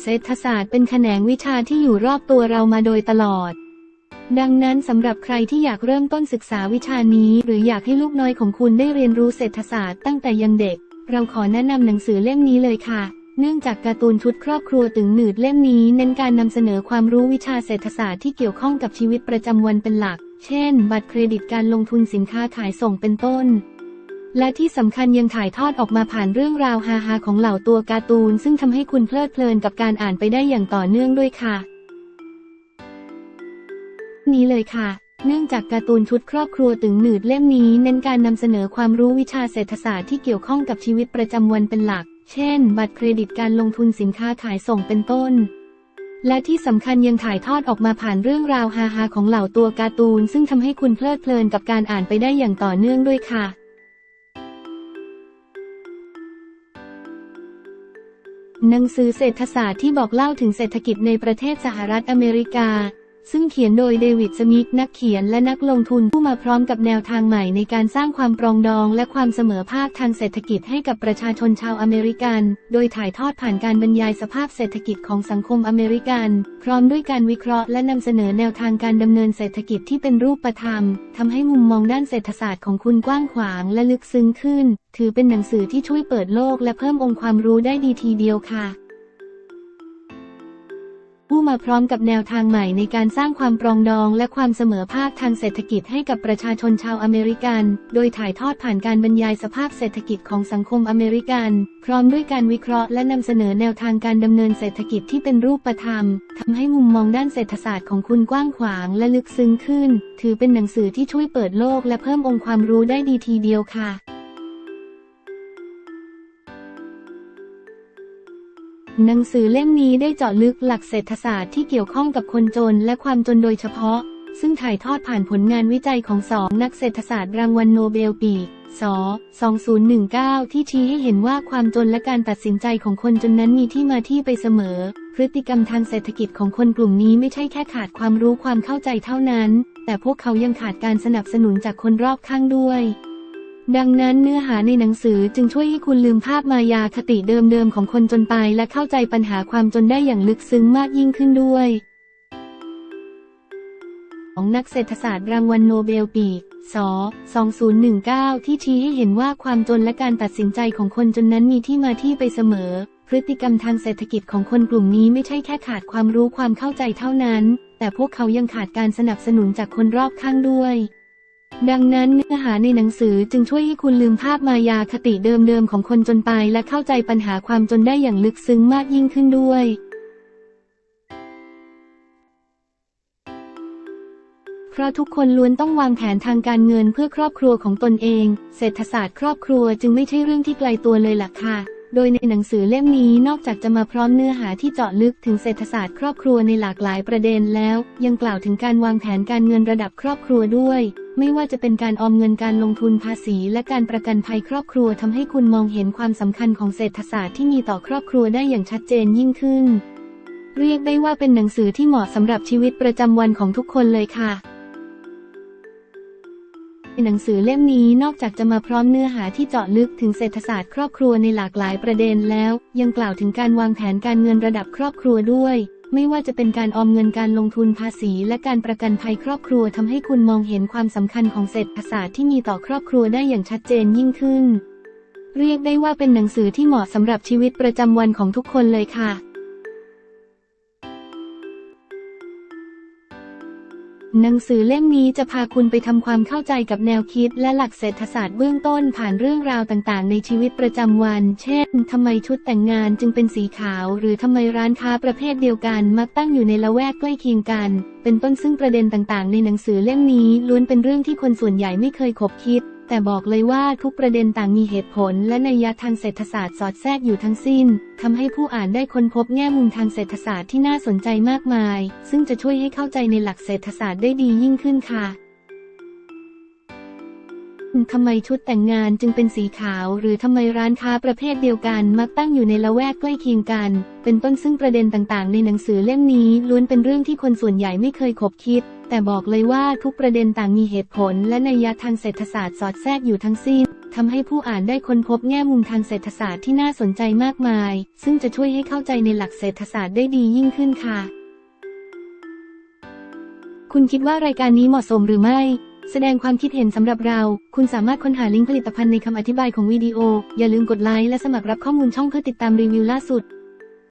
เศรษฐศาสตร์เป็นแขนงวิชาที่อยู่รอบตัวเรามาโดยตลอด ดังนั้นสำหรับใครที่อยากเริ่มต้นศึกษาวิชานี้ หรืออยากให้ลูกน้อยของคุณได้เรียนรู้เศรษฐศาสตร์ตั้งแต่ยังเด็ก เราขอแนะนำหนังสือเล่มนี้เลยค่ะ เนื่องจากการ์ตูนชุดครอบครัวตึงหนืดเล่มนี้เน้นการนำเสนอความรู้วิชาเศรษฐศาสตร์ที่เกี่ยวข้องกับชีวิตประจำวันเป็นหลัก เช่น บัตรเครดิตการลงทุนสินค้าขายส่งเป็นต้น และที่สำคัญยังถ่ายทอดออกมาผ่านเรื่องราวฮาๆของเหล่าตัวการ์ตูน ซึ่งทำให้คุณเพลิดเพลินกับการอ่านไปได้อย่างต่อเนื่องด้วยค่ะ นี้เลยค่ะ เนื่องจากการ์ตูนชุดครอบครัวตึงหนืดเล่มนี้ เน้นการนำเสนอความรู้วิชาเศรษฐศาสตร์ที่เกี่ยวข้องกับชีวิตประจำวันเป็นหลัก เช่น บัตรเครดิตการลงทุนสินค้าขายส่งเป็นต้นและที่สำคัญยังถ่ายทอดออกมาผ่านเรื่องราวฮาๆของเหล่าตัวการ์ตูน ซึ่งทำให้คุณเพลิดเพลินกับการอ่านไปได้อย่างต่อเนื่องด้วยค่ะ หนังสือเศรษฐศาสตร์ที่บอกเล่าถึงเศรษฐกิจในประเทศสหรัฐอเมริกา ซึ่งเขียนโดยเดวิดสมิธนักเขียนและนักลงทุนผู้มาพร้อมกับแนวทางใหม่ในการสร้างความปรองดองและความเสมอภาคทางเศรษฐกิจให้กับประชาชนชาวอเมริกัน โดยถ่ายทอดผ่านการบรรยายสภาพเศรษฐกิจของสังคมอเมริกัน พร้อมด้วยการวิเคราะห์และนำเสนอแนวทางการดำเนินเศรษฐกิจที่เป็นรูปธรรมทำให้มุมมองด้านเศรษฐศาสตร์ของคุณกว้างขวางและลึกซึ้งขึ้น ถือเป็นหนังสือที่ช่วยเปิดโลกและเพิ่มองค์ความรู้ได้ดีทีเดียวค่ะ มาพร้อมกับแนวทางใหม่ในการสร้างความปรองดองและความเสมอภาคทางเศรษฐกิจให้กับประชาชนชาวอเมริกัน โดยถ่ายทอดผ่านการบรรยายสภาพเศรษฐกิจของสังคมอเมริกัน พร้อมด้วยการวิเคราะห์และนำเสนอแนวทางการดำเนินเศรษฐกิจที่เป็นรูปธรรมทำให้มุมมองด้านเศรษฐศาสตร์ของคุณกว้างขวางและลึกซึ้งขึ้น ถือเป็นหนังสือที่ช่วยเปิดโลกและเพิ่มองค์ความรู้ได้ดีทีเดียวค่ะ หนังสือเล่มนี้ได้เจาะลึกหลักเศรษฐศาสตร์ที่เกี่ยวข้องกับคนจนและความจนโดยเฉพาะ ซึ่งถ่ายทอดผ่านผลงานวิจัยของสองนักเศรษฐศาสตร์รางวัลโนเบลปีกศ2019 ที่ชี้ให้เห็นว่าความจนและการตัดสินใจของคนจนนั้นมีที่มาที่ไปเสมอ พฤติกรรมทางเศรษฐกิจของคนกลุ่มนี้ไม่ใช่แค่ขาดความรู้ความเข้าใจเท่านั้น แต่พวกเขายังขาดการสนับสนุนจากคนรอบข้างด้วย ดังนั้นเนื้อหาในหนังสือจึงช่วยให้คุณลืมภาพมายาคติเดิมๆของคนจนไปและเข้าใจปัญหาความจนได้อย่างลึกซึ้งมากยิ่งขึ้นด้วยของนักเศรษฐศาสตร์รางวัลโนเบลปีศ2019 ที่ชี้ให้เห็นว่าความจนและการตัดสินใจของคนจนนั้นมีที่มาที่ไปเสมอ พฤติกรรมทางเศรษฐกิจของคนกลุ่มนี้ไม่ใช่แค่ขาดความรู้ความเข้าใจเท่านั้น แต่พวกเขายังขาดการสนับสนุนจากคนรอบข้างด้วย ดังนั้นเนื้อหาในหนังสือจึงช่วยให้คุณลืมภาพมายาคติเดิมๆของคนจนไป และเข้าใจปัญหาความจนได้อย่างลึกซึ้งมากยิ่งขึ้นด้วยเพราะทุกคนล้วนต้องวางแผนทางการเงินเพื่อครอบครัวของตนเอง เศรษฐศาสตร์ครอบครัวจึงไม่ใช่เรื่องที่ไกลตัวเลยล่ะค่ะ โดยในหนังสือเล่มนี้นอกจากจะมาพร้อมเนื้อหาที่เจาะลึกถึงเศรษฐศาสตร์ครอบครัวในหลากหลายประเด็นแล้ว ยังกล่าวถึงการวางแผนการเงินระดับครอบครัวด้วย ไม่ว่าจะเป็นการออมเงินการลงทุนภาษี และการประกันภัยครอบครัวทำให้คุณมองเห็นความสำคัญของเศรษฐศาสตร์ที่มีต่อครอบครัวได้อย่างชัดเจนยิ่งขึ้น เรียกได้ว่าเป็นหนังสือที่เหมาะสำหรับชีวิตประจำวันของทุกคนเลยค่ะหนังสือเล่มนี้นอกจากจะมาพร้อมเนื้อหาที่เจาะลึกถึงเศรษฐศาสตร์ครอบครัวในหลากหลายประเด็นแล้ว ยังกล่าวถึงการวางแผนการเงินระดับครอบครัวด้วย ไม่ว่าจะเป็นการออมเงินการลงทุนภาษีและการประกันภัยครอบครัวทำให้คุณมองเห็นความสำคัญของเศรษฐศาสตร์ที่มีต่อครอบครัวได้อย่างชัดเจนยิ่งขึ้น เรียกได้ว่าเป็นหนังสือที่เหมาะสำหรับชีวิตประจำวันของทุกคนเลยค่ะ หนังสือเล่มนี้จะพาคุณไปทำความเข้าใจกับแนวคิดและหลักเศรษฐศาสตร์เบื้องต้นผ่านเรื่องราวต่างๆ ในชีวิตประจำวัน เช่น ทำไมชุดแต่งงานจึงเป็นสีขาว หรือทำไมร้านค้าประเภทเดียวกัน มักตั้งอยู่ในละแวกใกล้เคียงกัน เป็นต้นซึ่งประเด็นต่างๆ ในหนังสือเล่มนี้ล้วนเป็นเรื่องที่คนส่วนใหญ่ไม่เคยคบคิด แต่บอกเลยว่าทุกประเด็นต่างมีเหตุผล และนัยยะทางเศรษฐศาสตร์สอดแทรกอยู่ทั้งสิ้นทำให้ผู้อ่านได้ค้นพบแง่มุมทางเศรษฐศาสตร์ที่น่าสนใจมากมาย ซึ่งจะช่วยให้เข้าใจในหลักเศรษฐศาสตร์ได้ดียิ่งขึ้นค่ะทำไมชุดแต่งงานจึงเป็นสีขาว หรือทำไมร้านค้าประเภทเดียวกัน มักตั้งอยู่ในละแวกใกล้เคียงกัน เป็นต้นซึ่งประเด็นต่างๆ ในหนังสือเล่มนี้ล้วนเป็นเรื่องที่คนส่วนใหญ่ไม่เคยคบคิด แต่บอกเลยว่าทุกประเด็นต่างมีเหตุผล และนัยยะทางเศรษฐศาสตร์สอดแทรกอยู่ทั้งสิ้นทำให้ผู้อ่านได้ค้นพบแง่มุมทางเศรษฐศาสตร์ที่น่าสนใจมากมาย ซึ่งจะช่วยให้เข้าใจในหลักเศรษฐศาสตร์ได้ดียิ่งขึ้นค่ะ คุณคิดว่ารายการนี้เหมาะสมหรือไม่ แสดงความคิดเห็นสำหรับเรา คุณสามารถค้นหาลิงก์ผลิตภัณฑ์ในคำอธิบายของวิดีโอ อย่าลืมกดไลค์และสมัครรับข้อมูลช่องเพื่อติดตามรีวิวล่าสุด